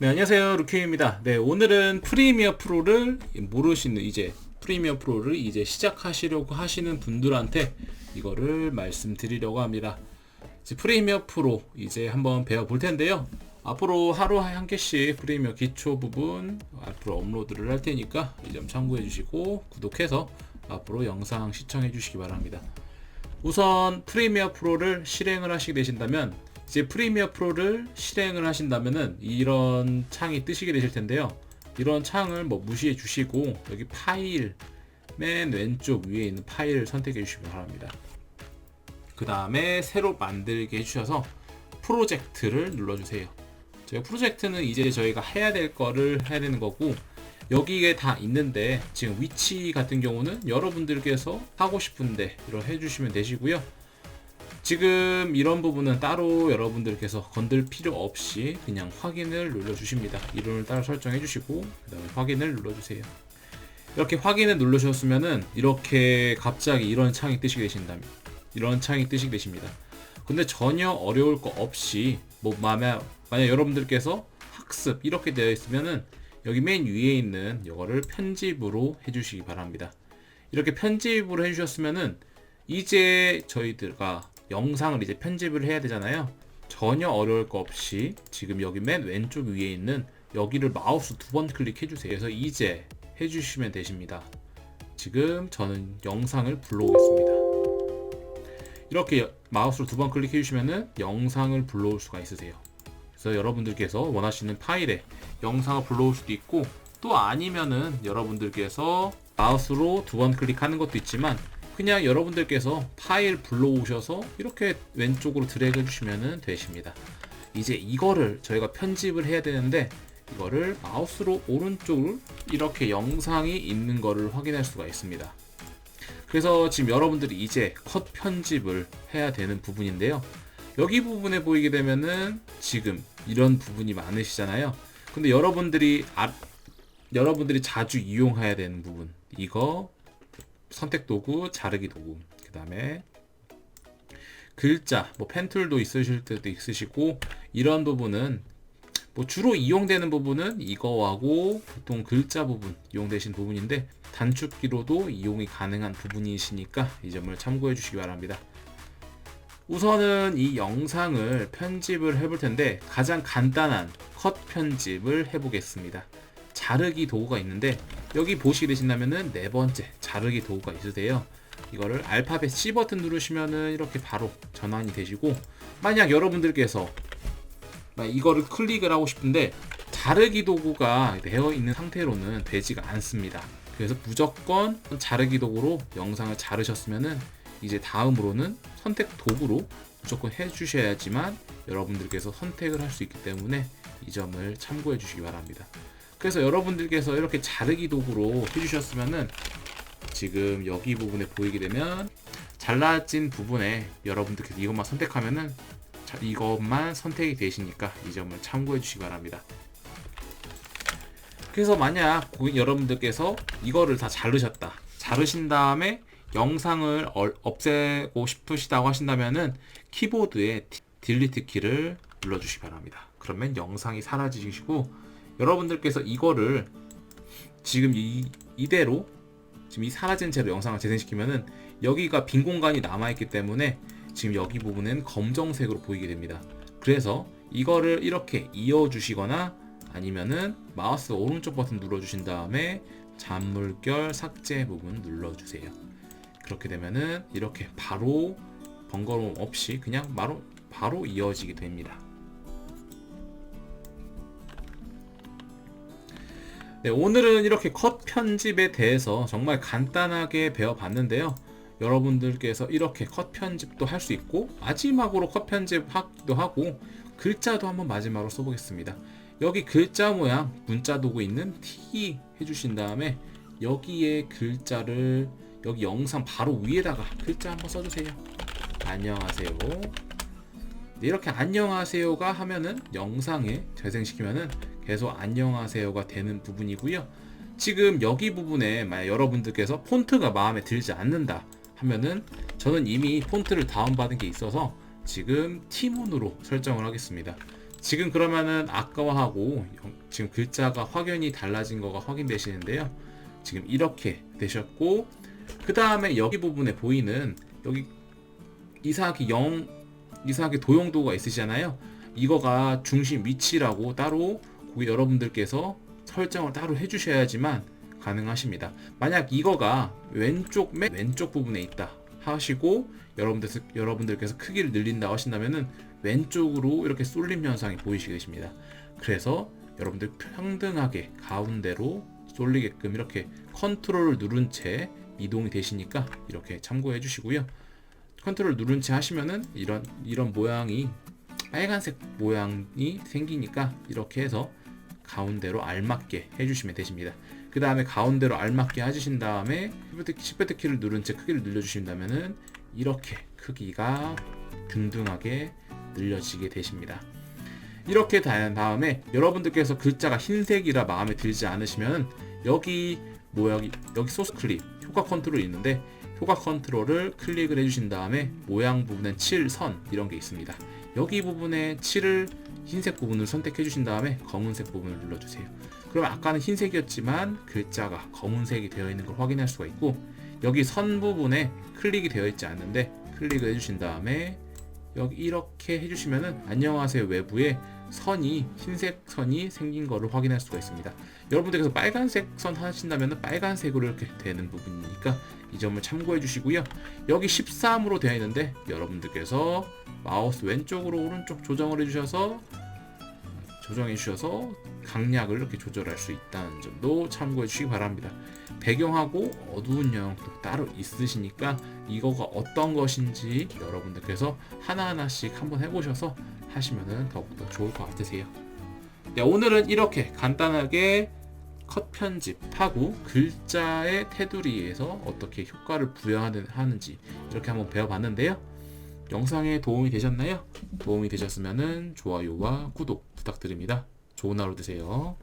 네, 안녕하세요. 루키입니다. 네, 오늘은 프리미어 프로를 모르시는 이제 프리미어 프로를 이제 시작하시려고 하시는 분들한테 이거를 말씀드리려고 합니다. 이제 프리미어 프로 이제 한번 배워 볼 텐데요. 앞으로 하루에 한 개씩 프리미어 기초 부분 앞으로 업로드를 할 테니까 이 점 참고해 주시고 구독해서 앞으로 영상 시청해 주시기 바랍니다. 우선 프리미어 프로를 실행을 하시게 되신다면 이제 프리미어 프로를 실행을 하신다면은 이런 창이 뜨시게 되실 텐데요. 이런 창을 뭐 무시해 주시고 여기 파일 맨 왼쪽 위에 있는 파일을 선택해 주시기 바랍니다. 그 다음에 새로 만들게 해주셔서 프로젝트를 눌러주세요. 저희 프로젝트는 이제 저희가 해야 될 거를 해야 되는 거고 여기에 다 있는데 지금 위치 같은 경우는 여러분들께서 하고 싶은데 이런 해주시면 되시고요. 지금 이런 부분은 따로 여러분들께서 건들 필요 없이 그냥 확인을 눌러주십니다. 이론을 따로 설정해 주시고 그 다음에 확인을 눌러주세요. 이렇게 확인을 누르셨으면은 이렇게 갑자기 이런 창이 뜨시게 되신다면 이런 창이 뜨시게 되십니다. 근데 전혀 어려울 거 없이 뭐 만약 만약 여러분들께서 학습 이렇게 되어 있으면은 여기 맨 위에 있는 이거를 편집으로 해주시기 바랍니다. 이렇게 편집으로 해주셨으면은 이제 저희들과 영상을 이제 편집을 해야 되잖아요. 전혀 어려울 거 없이 지금 여기 맨 왼쪽 위에 있는 여기를 마우스 두 번 클릭해 주세요. 그래서 이제 해주시면 되십니다. 지금 저는 영상을 불러오겠습니다. 이렇게 마우스로 두 번 클릭해 주시면은 영상을 불러올 수가 있으세요. 그래서 여러분들께서 원하시는 파일에 영상을 불러올 수도 있고 또 아니면은 여러분들께서 마우스로 두 번 클릭하는 것도 있지만 그냥 여러분들께서 파일 불러오셔서 이렇게 왼쪽으로 드래그 해주시면 되십니다. 이제 이거를 저희가 편집을 해야 되는데 이거를 마우스로 오른쪽을 이렇게 영상이 있는 거를 확인할 수가 있습니다. 그래서 지금 여러분들이 이제 컷 편집을 해야 되는 부분인데요. 여기 부분에 보이게 되면은 지금 이런 부분이 많으시잖아요. 근데 여러분들이 아, 여러분들이 자주 이용해야 되는 부분 이거 선택 도구, 자르기 도구, 그 다음에 글자, 뭐 펜툴도 있으실 때도 있으시고 이런 부분은 뭐 주로 이용되는 부분은 이거하고 보통 글자 부분 이용되신 부분인데 단축키로도 이용이 가능한 부분이시니까 이 점을 참고해 주시기 바랍니다. 우선은 이 영상을 편집을 해볼 텐데 가장 간단한 컷 편집을 해보겠습니다. 자르기 도구가 있는데 여기 보시게 되신다면은 네 번째 자르기 도구가 있으세요. 이거를 알파벳 C 버튼 누르시면은 이렇게 바로 전환이 되시고 만약 여러분들께서 이거를 클릭을 하고 싶은데 자르기 도구가 되어 있는 상태로는 되지가 않습니다. 그래서 무조건 자르기 도구로 영상을 자르셨으면은 이제 다음으로는 선택 도구로 무조건 해주셔야지만 여러분들께서 선택을 할 수 있기 때문에 이 점을 참고해 주시기 바랍니다. 그래서 여러분들께서 이렇게 자르기 도구로 해주셨으면은 지금 여기 부분에 보이게 되면 잘라진 부분에 여러분들께서 이것만 선택하면은 이것만 선택이 되시니까 이 점을 참고해 주시기 바랍니다. 그래서 만약 여러분들께서 이거를 다 자르셨다. 자르신 다음에 영상을 없애고 싶으시다고 하신다면은 키보드에 딜리트 키를 눌러주시기 바랍니다. 그러면 영상이 사라지시고 여러분들께서 이거를 지금 이, 이대로 지금 이 사라진 채로 영상을 재생시키면은 여기가 빈 공간이 남아있기 때문에 지금 여기 부분은 검정색으로 보이게 됩니다. 그래서 이거를 이렇게 이어주시거나 아니면은 마우스 오른쪽 버튼 눌러주신 다음에 잔물결 삭제 부분 눌러주세요. 그렇게 되면은 이렇게 바로 번거로움 없이 그냥 바로 바로 이어지게 됩니다. 네, 오늘은 이렇게 컷 편집에 대해서 정말 간단하게 배워봤는데요. 여러분들께서 이렇게 컷 편집도 할 수 있고 마지막으로 컷 편집하기도 하고 글자도 한번 마지막으로 써보겠습니다. 여기 글자 모양 문자 도구 있는 T 해주신 다음에 여기에 글자를 여기 영상 바로 위에다가 글자 한번 써주세요. 안녕하세요. 네, 이렇게 안녕하세요가 하면은 영상에 재생시키면은 계속 안녕하세요가 되는 부분이고요. 지금 여기 부분에 만약 여러분들께서 폰트가 마음에 들지 않는다 하면은 저는 이미 폰트를 다운받은 게 있어서 지금 티몬으로 설정을 하겠습니다. 지금 그러면은 아까와 하고 영- 지금 글자가 확연히 달라진 거가 확인되시는데요. 지금 이렇게 되셨고 그 다음에 여기 부분에 보이는 여기 이상하게 영 이상하게 도용도가 있으시잖아요. 이거가 중심 위치라고 따로 거기 여러분들께서 설정을 따로 해주셔야지만 가능하십니다. 만약 이거가 왼쪽 맨 왼쪽 부분에 있다 하시고 여러분들 여러분들께서 크기를 늘린다 하신다면은 왼쪽으로 이렇게 쏠림 현상이 보이시게 되십니다. 그래서 여러분들 평등하게 가운데로 쏠리게끔 이렇게 컨트롤을 누른 채 이동이 되시니까 이렇게 참고해 주시고요. 컨트롤 누른 채 하시면은 이런 이런 모양이 빨간색 모양이 생기니까 이렇게 해서 가운데로 알맞게 해주시면 되십니다. 그 다음에 가운데로 알맞게 해주신 다음에 시프트, 키를 누른 채 크기를 늘려주신다면은 이렇게 크기가 균등하게 늘려지게 되십니다. 이렇게 된 다음에 여러분들께서 글자가 흰색이라 마음에 들지 않으시면 여기 모양이 여기 소스 클릭 효과 컨트롤이 있는데 효과 컨트롤을 클릭을 해주신 다음에 모양 부분엔 칠, 선 이런 게 있습니다. 여기 부분에 칠을 흰색 부분을 선택해 주신 다음에 검은색 부분을 눌러주세요. 그럼 아까는 흰색이었지만 글자가 검은색이 되어 있는 걸 확인할 수가 있고 여기 선 부분에 클릭이 되어 있지 않는데 클릭을 해주신 다음에 여기 이렇게 해주시면은 안녕하세요 외부에 선이 흰색 선이 생긴 거를 확인할 수가 있습니다. 여러분들께서 빨간색 선 하신다면 빨간색으로 이렇게 되는 부분이니까 이 점을 참고해 주시고요. 여기 13으로 되어 있는데 여러분들께서 마우스 왼쪽으로 오른쪽 조정을 해주셔서 조정해 주셔서 강약을 이렇게 조절할 수 있다는 점도 참고해 주시기 바랍니다. 배경하고 어두운 영역도 따로 있으시니까 이거가 어떤 것인지 여러분들께서 하나하나씩 한번 해보셔서 하시면 더욱더 좋을 것 같으세요. 네, 오늘은 이렇게 간단하게 컷 편집하고 글자의 테두리에서 어떻게 효과를 부여하는지 이렇게 한번 배워봤는데요. 영상에 도움이 되셨나요? 도움이 되셨으면 좋아요와 구독 부탁드립니다. 좋은 하루 되세요.